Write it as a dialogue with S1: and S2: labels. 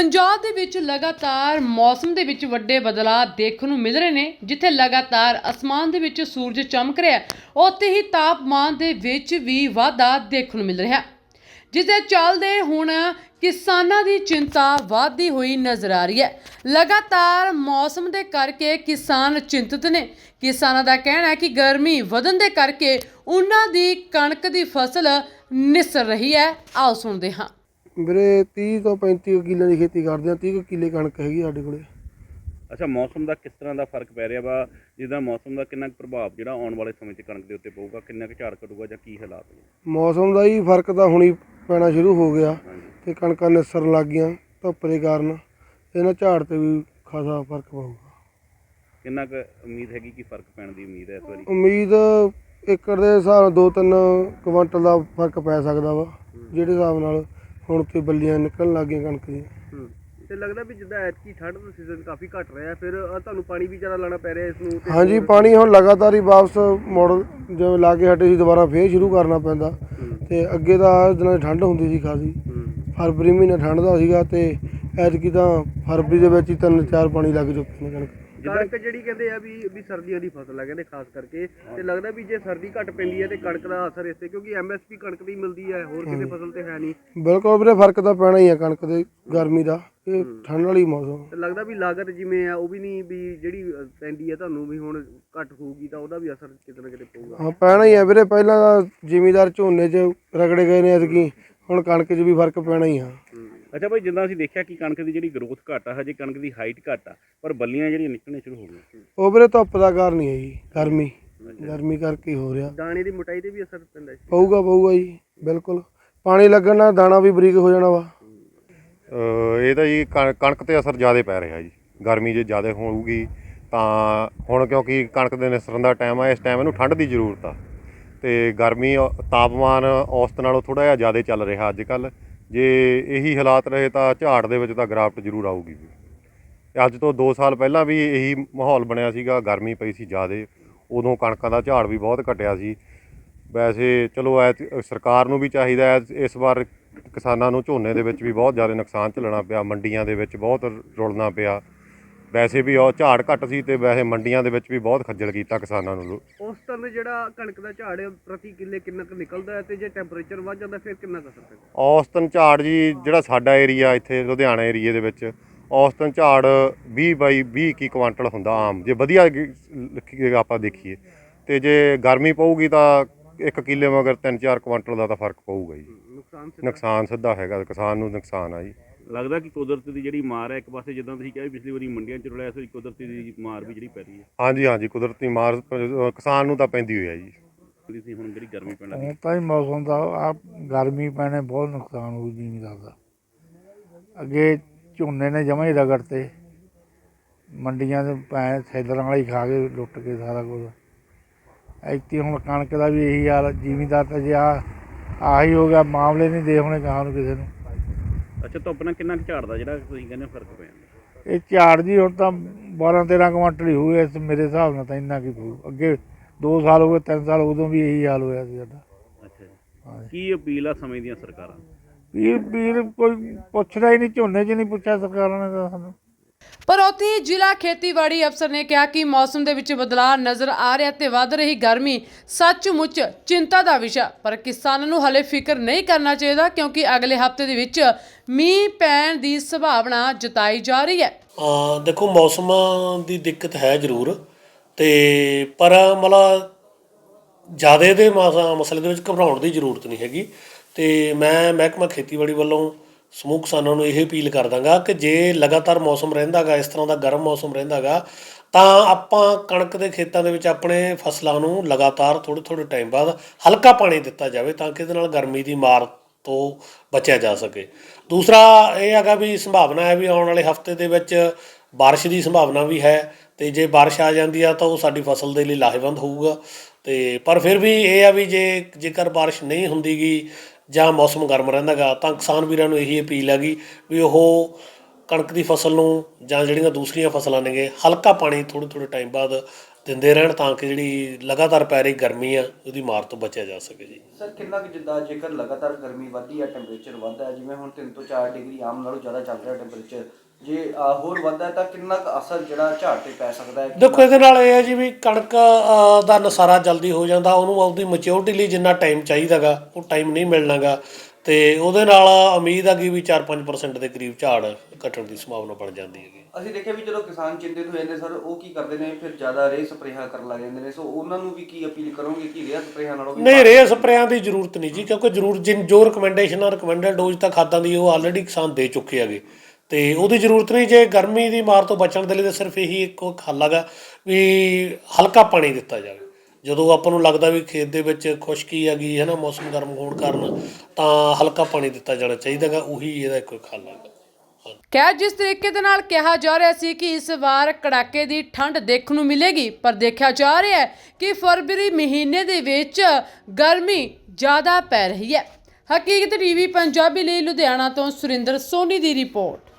S1: ਪੰਜਾਬ ਦੇ ਵਿੱਚ ਲਗਾਤਾਰ ਮੌਸਮ ਦੇ ਵਿੱਚ ਵੱਡੇ ਬਦਲਾਅ ਦੇਖਣ ਨੂੰ ਮਿਲ ਰਹੇ ਨੇ, ਜਿੱਥੇ ਲਗਾਤਾਰ ਅਸਮਾਨ ਦੇ ਵਿੱਚ ਸੂਰਜ ਚਮਕ ਰਿਹਾ ਉੱਥੇ ਹੀ ਤਾਪਮਾਨ ਦੇ ਵਿੱਚ ਵੀ ਵਾਧਾ ਦੇਖਣ ਨੂੰ ਮਿਲ ਰਿਹਾ ਜਿਸ ਦੇ ਚੱਲਦੇ ਹੁਣ ਕਿਸਾਨਾਂ ਦੀ ਚਿੰਤਾ ਵਧਦੀ ਹੋਈ ਨਜ਼ਰ ਆ ਰਹੀ ਹੈ। ਲਗਾਤਾਰ ਮੌਸਮ ਦੇ ਕਰਕੇ ਕਿਸਾਨ ਚਿੰਤਤ ਨੇ। ਕਿਸਾਨਾਂ ਦਾ ਕਹਿਣਾ ਹੈ ਕਿ ਗਰਮੀ ਵਧਣ ਦੇ ਕਰਕੇ ਉਹਨਾਂ ਦੀ ਕਣਕ ਦੀ ਫਸਲ ਨਿਸਰ ਰਹੀ ਹੈ। ਆਓ ਸੁਣਦੇ ਹਾਂ।
S2: ਵੀਰੇ 30 ਤੋਂ 35 ਕਿੱਲੇ ਦੀ ਖੇਤੀ ਕਰਦੇ ਆ 30 ਕੁ ਕਿੱਲੇ ਕਣਕ ਹੈਗੀ ਸਾਡੇ ਕੋਲੇ।
S3: ਅੱਛਾ ਮੌਸਮ ਦਾ ਕਿਸ ਤਰ੍ਹਾਂ ਦਾ ਫ਼ਰਕ ਪੈ ਰਿਹਾ ਵਾ? ਜਿਹਦਾ ਮੌਸਮ ਦਾ ਕਿੰਨਾ ਕੁ ਪ੍ਰਭਾਵ ਜਿਹੜਾ ਆਉਣ ਵਾਲੇ ਸਮੇਂ 'ਚ ਕਣਕ ਦੇ ਉੱਤੇ ਪਊਗਾ ਕਿੰਨਾ ਕੁ ਝਾੜ ਘਟੂਗਾ ਜਾਂ ਕੀ ਹਾਲਾਤ ਨੇ?
S2: ਮੌਸਮ ਦਾ ਹੀ ਫ਼ਰਕ ਤਾਂ ਹੁਣੀ ਪੈਣਾ ਸ਼ੁਰੂ ਹੋ ਗਿਆ
S3: ਹਾਂਜੀ।
S2: ਤੇ ਕਣਕਾਂ ਨਿਸਰਨ ਲੱਗ ਗਈਆਂ ਧੁੱਪ ਦੇ ਕਾਰਨ ਇਹਨਾਂ ਝਾੜ ਤੇ ਵੀ ਖਾਸਾ ਫ਼ਰਕ ਪਊਗਾ।
S3: ਕਿੰਨਾ ਕੁ ਉਮੀਦ ਹੈਗੀ ਕਿ ਫ਼ਰਕ ਪੈਣ ਦੀ ਉਮੀਦ ਹੈ ਇਸ ਵਾਰੀ?
S2: ਉਮੀਦ ਏਕੜ ਦੇ ਹਿਸਾਬ ਨਾਲ 2-3 ਕੁਇੰਟਲ ਦਾ ਫ਼ਰਕ ਪੈ ਸਕਦਾ ਵਾ ਜਿਹੜੇ ਹਿਸਾਬ ਨਾਲ ਹੁਣ ਤੇ ਬੱਲੀਆਂ ਨਿਕਲਣ ਲੱਗ ਗਈਆਂ ਕਣਕ ਦੀਆਂ।
S4: ਤੇ ਲੱਗਦਾ ਵੀ ਜਿੱਦਾਂ ਐਤਕੀ ਠੰਡ ਦਾ ਸੀਜ਼ਨ ਕਾਫੀ ਘਟ ਰਿਹਾ ਫਿਰ ਅ, ਤੁਹਾਨੂੰ ਪਾਣੀ ਵੀ ਜ਼ਿਆਦਾ ਲਾਣਾ ਪੈ ਰਿਹਾ ਇਸ ਨੂੰ ਤੇ
S2: ਹਾਂਜੀ ਪਾਣੀ ਹੁਣ ਲਗਾਤਾਰ ਹੀ ਵਾਪਸ ਮੋੜ ਜਿਵੇਂ ਲਾ ਕੇ ਹਟੇ ਸੀ ਦੁਬਾਰਾ ਫੇਰ ਸ਼ੁਰੂ ਕਰਨਾ ਪੈਂਦਾ। ਤੇ ਅੱਗੇ ਤਾਂ ਆਹ ਦਿਨਾਂ 'ਚ ਠੰਡ ਹੁੰਦੀ ਸੀ ਖਾਸੀ। ਫਰਵਰੀ ਮਹੀਨੇ ਠੰਡ ਦਾ ਸੀਗਾ ਤੇ ਐਤਕੀ ਤਾਂ ਫਰਵਰੀ ਦੇ ਵਿੱਚ ਹੀ ਤਿੰਨ ਚਾਰ ਪਾਣੀ ਲੱਗ ਚੁੱਕੇ ਨੇ ਕਣਕ।
S4: ਕਣਕ ਜਿਹੜੀ ਕਹਿੰਦੇ ਆ ਵੀ ਵੀ ਸਰਦੀਆਂ ਦੀ ਫਸਲ ਹੈ ਕਹਿੰਦੇ ਖਾਸ ਕਰਕੇ। ਤੇ ਲੱਗਦਾ ਵੀ ਜੇ ਸਰਦੀ ਘਟ ਪੈਂਦੀ ਹੈ ਤੇ ਕਣਕ ਦਾ ਅਸਰ ਇਸ ਤੇ ਕਿਉਂਕਿ ਐਮਐਸਪੀ ਕਣਕ ਦੀ ਮਿਲਦੀ ਹੈ ਹੋਰ ਕਿਸੇ ਫਸਲ ਤੇ ਹੈ ਨਹੀਂ।
S2: ਬਿਲਕੁਲ ਵੀਰੇ ਫ਼ਰਕ ਤਾਂ ਪੈਣਾ ਹੀ ਆ ਕਣਕ ਦੇ ਗਰਮੀ ਦਾ। ਇਹ ਠੰਡ ਵਾਲੀ ਮੌਸਮ।
S4: ਤੇ ਲੱਗਦਾ ਵੀ ਲਾਗਤ ਜਿਵੇਂ ਆ ਉਹ ਵੀ ਨਹੀਂ ਵੀ ਜਿਹੜੀ ਪੈਂਦੀ ਹੈ ਤੁਹਾਨੂੰ ਵੀ ਹੁਣ ਘਟ ਹੋਊਗੀ ਤਾਂ ਉਹਦਾ ਵੀ ਅਸਰ ਕਿਤੇ ਨਾ ਕਿਤੇ ਪਊਗਾ।
S2: ਹਾਂ ਪੈਣਾ ਹੀ ਆ ਵੀਰੇ ਪਹਿਲਾਂ ਤਾਂ ਜ਼ਿਮੀਦਾਰ ਝੋਨੇ 'ਚ ਰਗੜੇ ਗਏ ਨੇ ਐਤਕੀ। ਹੁਣ ਕਣਕ 'ਚ ਵੀ ਫ਼ਰਕ ਪੈਣਾ ਹੀ ਆ।
S3: ਅੱਛਾ ਭਾਈ ਜਿੱਦਾਂ ਅਸੀਂ ਦੇਖਿਆ ਕਿ ਕਣਕ ਦੀ ਜਿਹੜੀ ਗਰੋਥ ਘੱਟ ਆ ਹਜੇ ਕਣਕ ਦੀ ਹਾਈਟ ਘੱਟ ਆ ਪਰ ਬੱਲੀਆਂ ਜਿਹੜੀਆਂ ਨਿਕਲਣੀਆਂ ਸ਼ੁਰੂ ਹੋ ਗਈਆਂ।
S2: ਉਹ ਵੀਰੇ ਧੁੱਪ ਦਾ ਕਾਰਨ ਹੀ ਹੈ ਜੀ ਗਰਮੀ। ਗਰਮੀ ਕਰਕੇ ਹੀ ਹੋ ਰਿਹਾ।
S4: ਦਾਣੇ ਦੀ ਮੋਟਾਈ ਤੇ ਵੀ ਅਸਰ ਪੈਂਦਾ ਹੈ
S2: ਪਊਗਾ ਪਊਗਾ ਜੀ ਬਿਲਕੁਲ। ਪਾਣੀ ਲੱਗਣ ਨਾਲ ਦਾਣਾ ਵੀ ਬਰੀਕ ਹੋ ਜਾਣਾ ਵਾ।
S5: ਇਹ ਤਾਂ ਜੀ ਕਣ- ਕਣਕ ਤੇ ਅਸਰ ਜ਼ਿਆਦਾ ਪੈ ਰਿਹਾ ਜੀ। ਗਰਮੀ ਜੇ ਜ਼ਿਆਦਾ ਹੋਊਗੀ ਤਾਂ ਹੁਣ ਕਿਉਂਕਿ ਕਣਕ ਦੇ ਨਿਸਰਨ ਦਾ ਟਾਈਮ ਆ ਇਸ ਟਾਈਮ ਇਹਨੂੰ ਠੰਡ ਦੀ ਜ਼ਰੂਰਤ ਆ। ਤੇ ਗਰਮੀ ਔ- ਤਾਪਮਾਨ ਔਸਤ ਨਾਲੋਂ ਥੋੜਾ ਜਿਹਾ ਜ਼ਿਆਦਾ ਚੱਲ ਰਿਹਾ ਅੱਜ ਕੱਲ ਜੇ ਇਹੀ ਹਾਲਾਤ ਰਹੇ ਤਾਂ ਝਾੜ ਦੇ ਵਿੱਚ ਤਾਂ ਗਰਾਫਟ ਜ਼ਰੂਰ ਆਊਗੀ ਵੀ। ਅੱਜ ਤੋਂ 2 ਸਾਲ ਪਹਿਲਾਂ ਵੀ ਇਹੀ ਮਾਹੌਲ ਬਣਿਆ ਸੀਗਾ, ਗਰਮੀ ਪਈ ਸੀ ਜ਼ਿਆਦਾ, ਉਦੋਂ ਕਣਕਾਂ ਦਾ ਝਾੜ ਵੀ ਬਹੁਤ ਘਟਿਆ ਸੀ। ਵੈਸੇ ਚਲੋ ਐ ਸਰਕਾਰ ਨੂੰ ਵੀ ਚਾਹੀਦਾ ਹੈ ਇਸ ਵਾਰ ਕਿਸਾਨਾਂ ਨੂੰ ਝੋਨੇ ਦੇ ਵਿੱਚ ਵੀ ਬਹੁਤ ਜ਼ਿਆਦਾ ਨੁਕਸਾਨ ਝੱਲਣਾ ਪਿਆ, ਮੰਡੀਆਂ ਦੇ ਵਿੱਚ ਬਹੁਤ ਰੁਲਣਾ ਪਿਆ। ਵੈਸੇ ਵੀ ਉਹ ਝਾੜ ਘੱਟ ਸੀ ਤੇ ਵੈਸੇ ਮੰਡੀਆਂ ਦੇ ਵਿੱਚ ਵੀ ਬਹੁਤ ਖੱਜਲ ਕੀਤਾ ਕਿਸਾਨਾਂ ਨੂੰ।
S4: ਤਰ੍ਹਾਂ ਜਿਹੜਾ ਕਣਕ ਦਾ ਝਾੜ ਪ੍ਰਤੀ ਕਿੱਲੇ ਕਿੰਨਾ ਕੁ ਨਿਕਲਦਾ ਹੈ ਤੇ ਜੇ ਟੈਂਪਰੇਚਰ ਵੱਧ ਜਾਂਦਾ ਫਿਰ ਕਿੰਨਾ ਕੁ ਅਸਰ ਪੈਂਦਾ?
S5: ਔਸਤਨ ਝਾੜ ਜੀ ਜਿਹੜਾ ਸਾਡਾ ਏਰੀਆ ਇੱਥੇ ਲੁਧਿਆਣਾ ਏਰੀਏ ਦੇ ਵਿੱਚ ਔਸਤਨ ਝਾੜ 20 ਬਾਈ 20 ਕੀ ਕੁਆਂਟਲ ਹੁੰਦਾ ਆਮ। ਜੇ ਵਧੀਆ ਆਪਾਂ ਦੇਖੀਏ ਤੇ ਜੇ ਗਰਮੀ ਪਊਗੀ ਤਾਂ ਇੱਕ ਕਿੱਲੇ ਮਗਰ 3-4 ਕੁਆਂਟਲ ਦਾ ਤਾਂ ਫ਼ਰਕ ਪਊਗਾ ਜੀ।
S4: ਨੁਕਸਾਨ
S5: ਸਿੱਧਾ ਹੈਗਾ ਕਿਸਾਨ ਨੂੰ ਨੁਕਸਾਨ ਆ ਜੀ।
S3: ਲੱਗਦਾ ਕਿ ਕੁਦਰਤ ਦੀ ਜਿਹੜੀ ਮਾਰ ਹੈ ਇੱਕ ਪਾਸੇ ਜਿੱਦਾਂ ਤੁਸੀਂ ਕਿਹਾ ਵੀ ਪਿਛਲੀ ਵਾਰੀ ਮੰਡੀਆਂ 'ਚ ਰੁਲਿਆ ਸੀ ਕੁਦਰਤੀ ਦੀ ਮਾਰ ਵੀ ਜਿਹੜੀ ਪੈ ਰਹੀ ਹੈ।
S5: ਹਾਂਜੀ ਹਾਂਜੀ ਕੁਦਰਤੀ ਮਾਰ ਕਿਸਾਨ ਨੂੰ ਤਾਂ ਪੈਂਦੀ ਹੋਈ ਹੈ ਜੀ।
S3: ਜਿਹੜੀ ਸੀ ਹੁਣ ਜਿਹੜੀ ਗਰਮੀ ਪੈਣ ਲੱਗੀ।
S6: ਹੁਣ ਤਾਂ ਹੀ ਮੌਸਮ ਦਾ ਆ ਗਰਮੀ ਪੈਣੇ ਬਹੁਤ ਨੁਕਸਾਨ ਹੋ ਜ਼ਿਮੀਦਾਰ ਦਾ ਅੱਗੇ ਝੋਨੇ ਨੇ ਜਮਾਂ ਹੀ ਰਗੜ ਤੇ। ਮੰਡੀਆਂ ਦੇ ਪੈ ਸੈਲਰਾਂ ਵਾਲੇ ਹੀ ਖਾ ਕੇ ਲੁੱਟ ਕੇ ਸਾਰਾ ਕੁਝ। ਐਤੀ ਹੁਣ ਕਣਕ ਦਾ ਵੀ ਇਹੀ ਹਾਲ ਜ਼ਿਮੀਦਾਰ ਤਾਂ ਜੇ ਆ ਆਹੀ ਹੋ ਗਿਆ ਮਾਮਲੇ ਨਹੀਂ ਦੇ ਹੋਣੇ ਕਹਾਂ ਨੂੰ ਕਿਸੇ ਨੂੰ।
S3: ਅੱਛਾ ਧੁੱਪ ਨਾਲ ਕਿੰਨਾ ਕੁ ਝਾੜਦਾ ਜਿਹੜਾ ਤੁਸੀਂ ਕਹਿੰਦੇ ਹੋ ਫ਼ਰਕ ਪੈ ਜਾਂਦਾ
S6: ਇਹ ਝਾੜ ਜੀ ਹੁਣ ਤਾਂ 12 13 ਕੁਇੰਟਲ ਹੀ ਹੋਊ ਇਸ ਮੇਰੇ ਹਿਸਾਬ ਨਾਲ ਤਾਂ ਇੰਨਾ ਕੀ ਪਊ ਅੱਗੇ 2 ਸਾਲ ਹੋ ਗਏ 3 ਸਾਲ ਉਦੋਂ ਵੀ ਇਹੀ ਹਾਲ ਹੋਇਆ ਸੀ ਸਾਡਾ।
S3: ਅੱਛਾ ਜੀ।
S6: ਹਾਂਜੀ।
S3: ਕੀ ਅਪੀਲ ਆ ਸਮੇਂ ਦੀਆਂ ਸਰਕਾਰਾਂ? ਨੂੰ?
S6: ਵੀਰ ਵੀਰ ਕੋਈ ਪੁੱਛਦਾ ਹੀ ਨਹੀਂ ਝੋਨੇ 'ਚ ਨਹੀਂ ਪੁੱਛਿਆ ਸਰਕਾਰਾਂ ਨੇ ਤਾਂ ਸਾਨੂੰ।
S1: ਪਰ ਉੱਥੇ ਹੀ ਜ਼ਿਲ੍ਹਾ ਖੇਤੀਬਾੜੀ ਅਫਸਰ ਨੇ ਕਿਹਾ ਕਿ ਮੌਸਮ ਦੇ ਵਿੱਚ ਬਦਲਾਅ ਨਜ਼ਰ ਆ ਰਿਹਾ ਤੇ ਵੱਧ ਰਹੀ ਗਰਮੀ ਸੱਚਮੁੱਚ ਚਿੰਤਾ ਦਾ ਵਿਸ਼ਾ, ਪਰ ਕਿਸਾਨਾਂ ਨੂੰ ਹਲੇ ਫਿਕਰ ਨਹੀਂ ਕਰਨਾ ਚਾਹੀਦਾ ਕਿਉਂਕਿ ਅਗਲੇ ਹਫ਼ਤੇ ਦੇ ਵਿੱਚ ਮੀਂਹ ਪੈਣ ਦੀ ਸੰਭਾਵਨਾ ਜਤਾਈ ਜਾ ਰਹੀ ਹੈ।
S7: ਹਾਂ ਦੇਖੋ, ਮੌਸਮ ਦੀ ਦਿੱਕਤ ਹੈ ਜ਼ਰੂਰ ਤੇ ਪਰ ਮਤਲਬ ਜ਼ਿਆਦਾ ਦੇ ਮਸਲੇ ਦੇ ਵਿੱਚ ਘਬਰਾਉਣ ਦੀ ਜ਼ਰੂਰਤ ਨਹੀਂ ਹੈਗੀ ਤੇ ਮੈਂ ਮਹਿਕਮਾ ਖੇਤੀਬਾੜੀ ਵੱਲੋਂ ਸਮੂਹ ਕਿਸਾਨਾਂ ਨੂੰ ਇਹ ਅਪੀਲ ਕਰ ਦਾਂਗਾ ਕਿ ਜੇ ਲਗਾਤਾਰ ਮੌਸਮ ਰਹਿੰਦਾਗਾ, ਇਸ ਤਰ੍ਹਾਂ ਦਾ ਗਰਮ ਮੌਸਮ ਰਹਿੰਦਾਗਾ, ਤਾਂ ਆਪਾਂ ਕਣਕ ਦੇ ਖੇਤਾਂ ਦੇ ਵਿੱਚ ਆਪਣੇ ਫਸਲਾਂ ਨੂੰ ਲਗਾਤਾਰ ਥੋੜੇ ਥੋੜੇ ਟਾਈਮ ਬਾਅਦ ਹਲਕਾ ਪਾਣੀ ਦਿੱਤਾ ਜਾਵੇ ਤਾਂ ਕਿ ਇਹਦੇ ਨਾਲ ਗਰਮੀ ਦੀ ਮਾਰ ਤੋਂ ਬਚਿਆ ਜਾ ਸਕੇ। ਦੂਸਰਾ ਇਹ ਹੈਗਾ ਵੀ ਸੰਭਾਵਨਾ ਹੈ ਵੀ ਆਉਣ ਵਾਲੇ ਹਫ਼ਤੇ ਦੇ ਵਿੱਚ ਬਾਰਿਸ਼ ਦੀ ਸੰਭਾਵਨਾ ਵੀ ਹੈ ਤੇ ਜੇ ਬਾਰਿਸ਼ ਆ ਜਾਂਦੀ ਆ ਤਾਂ ਉਹ ਸਾਡੀ ਫਸਲ ਦੇ ਲਈ ਲਾਹੇਵੰਦ ਹੋਊਗਾ। ਤੇ ਪਰ ਫਿਰ ਵੀ ਇਹ ਆ ਵੀ ਜੇ ਜੇਕਰ ਬਾਰਿਸ਼ ਨਹੀਂ ਹੁੰਦੀਗੀ ਜਾਂ ਮੌਸਮ ਗਰਮ ਰਹਿੰਦਾਗਾ, ਤਾਂ ਕਿਸਾਨ ਵੀਰਾਂ ਨੂੰ ਇਹੀ ਅਪੀਲ ਹੈਗੀ ਵੀ ਉਹ ਕਣਕ ਦੀ ਫਸਲ ਨੂੰ ਜਾਂ ਜਿਹੜੀਆਂ ਦੂਸਰੀਆਂ ਫਸਲਾਂ ਨੇਗੇ, ਹਲਕਾ ਪਾਣੀ ਥੋੜੇ ਥੋੜੇ ਟਾਈਮ ਬਾਅਦ ਦਿੰਦੇ ਰਹਿਣ ਤਾਂ ਕਿ ਜਿਹੜੀ ਲਗਾਤਾਰ ਪੈ ਰਹੀ ਗਰਮੀ ਆ, ਉਹਦੀ ਮਾਰ ਤੋਂ ਬਚਿਆ ਜਾ ਸਕੇ ਜੀ।
S4: ਸਰ, ਕਿੰਨਾ ਕੁ ਜਿੱਦਾਂ ਜੇਕਰ ਲਗਾਤਾਰ ਗਰਮੀ ਵਧਦੀ ਹੈ ਟੈਂਪਰੇਚਰ ਵੱਧਦਾ ਹੈ, ਜਿਵੇਂ ਹੁਣ 3 ਤੋਂ 4 ਡਿਗਰੀ ਆਮ ਨਾਲੋਂ ਜ਼ਿਆਦਾ ਚੱਲ ਰਿਹਾ ਟੈਂਪਰੇਚਰ ਜੇ ਅ, ਹੋਰ ਵੱਧਦਾ ਹੈ ਤਾਂ ਕਿੰਨਾ ਕੁ ਅਸਰ ਜਿਹੜਾ ਝਾੜ ਤੇ ਪੈ ਸਕਦਾ ਹੈ?
S7: ਦੇਖੋ ਇਹਦੇ ਨਾਲ ਇਹ ਹੈ ਜੀ ਵੀ ਕਣਕ ਅ, ਦਾ ਨਸਾਰਾ ਜਲਦੀ ਹੋ ਜਾਂਦਾ ਉਹਨੂੰ ਆਪਦੀ ਮੈਚਿਓਰਟੀ ਲਈ ਜਿੰਨਾ ਟਾਈਮ ਚਾਹੀਦਾਗਾ ਉਹ ਟਾਈਮ ਨਹੀਂ ਮਿਲਣਾਗਾ। ਤੇ ਉਹਦੇ ਨਾਲ ਉਮੀਦ ਆ ਕਿ ਵੀ 4-5% ਦੇ ਕਰੀਬ ਝਾੜ ਘਟਣ ਦੀ ਸੰਭਾਵਨਾ ਬਣ ਜਾਂਦੀ ਹੈਗੀ।
S4: ਅਸੀਂ ਦੇਖਿਆ ਵੀ ਜਦੋਂ ਕਿਸਾਨ ਚਿੰਤਿਤ ਹੋ ਜਾਂਦੇ ਸਰ ਉਹ ਕੀ ਕਰਦੇ ਨੇ? ਫਿਰ ਜ਼ਿਆਦਾ ਰੇਹ ਸਪਰੇਹਾਂ ਕਰਨ ਲੱਗ ਜਾਂਦੇ ਨੇ। ਸੋ ਉਹਨਾਂ ਨੂੰ ਵੀ ਕੀ ਅਪੀਲ ਕਰੋਗੇ ਕਿ ਰੇਹ ਸਪਰੇਹਾਂ ਨਾਲੋਂ ਵੀ
S7: ਨਹੀਂ ਰੇਹ ਸਪਰੇਆਂ ਦੀ ਜ਼ਰੂਰਤ ਨਹੀਂ ਜੀ ਕਿਉਂਕਿ ਜ਼ਰੂਰ ਜਿਨ ਜੋ ਰਿਕਮੈਂਡੇਸ਼ਨ ਆ ਰਿਕਮੈਂਡਡ ਡੋਜ਼ ਤਾਂ ਖਾਦਾਂ ਦੀ ਉਹ ਆਲਰੇਡੀ ਕਿਸਾਨ ਦੇ ਚੁੱਕੇ ਹੈਗੇ। ਤੇ ਉਹਦੀ ਜ਼ਰੂਰਤ ਨਹੀਂ ਜੇ ਗਰਮੀ ਦੀ ਮਾਰ ਤੋਂ ਬਚਣ ਦੇ ਲਈ ਤਾਂ ਸਿਰਫ ਇਹੀ ਇੱਕ ਹੱਲ ਹੈਗਾ ਵੀ ਹਲਕਾ ਪਾਣੀ ਦਿੱਤਾ ਜਾਵੇ। ਜਦੋਂ ਆਪਾਂ ਨੂੰ ਲੱਗਦਾ ਵੀ ਖੇਤ ਦੇ ਵਿੱਚ ਖੁਸ਼ਕੀ ਹੈਗੀ ਹੈ ਨਾ, ਮੌਸਮ ਗਰਮ ਹੋਣ ਕਾਰਨ, ਤਾਂ ਹਲਕਾ ਪਾਣੀ ਦਿੱਤਾ ਜਾਣਾ ਚਾਹੀਦਾਗਾ ਉਹੀ ਇਹਦਾ ਇੱਕ ਹੱਲ ਹੈਗਾ।
S1: ਖੈਰ ਜਿਸ ਤਰੀਕੇ ਦੇ ਨਾਲ ਕਿਹਾ ਜਾ ਰਿਹਾ ਸੀ ਕਿ ਇਸ ਵਾਰ ਕੜਾਕੇ ਦੀ ਠੰਡ ਦੇਖਣ ਨੂੰ ਮਿਲੇਗੀ, ਪਰ ਦੇਖਿਆ ਜਾ ਰਿਹਾ ਹੈ ਕਿ ਫਰਵਰੀ ਮਹੀਨੇ ਦੇ ਵਿੱਚ ਗਰਮੀ ਜ਼ਿਆਦਾ ਪੈ ਰਹੀ ਹੈ। ਹਕੀਕਤ ਟੀਵੀ ਪੰਜਾਬੀ ਲਈ ਲੁਧਿਆਣਾ ਤੋਂ ਸੁਰਿੰਦਰ ਸੋਨੀ ਦੀ ਰਿਪੋਰਟ।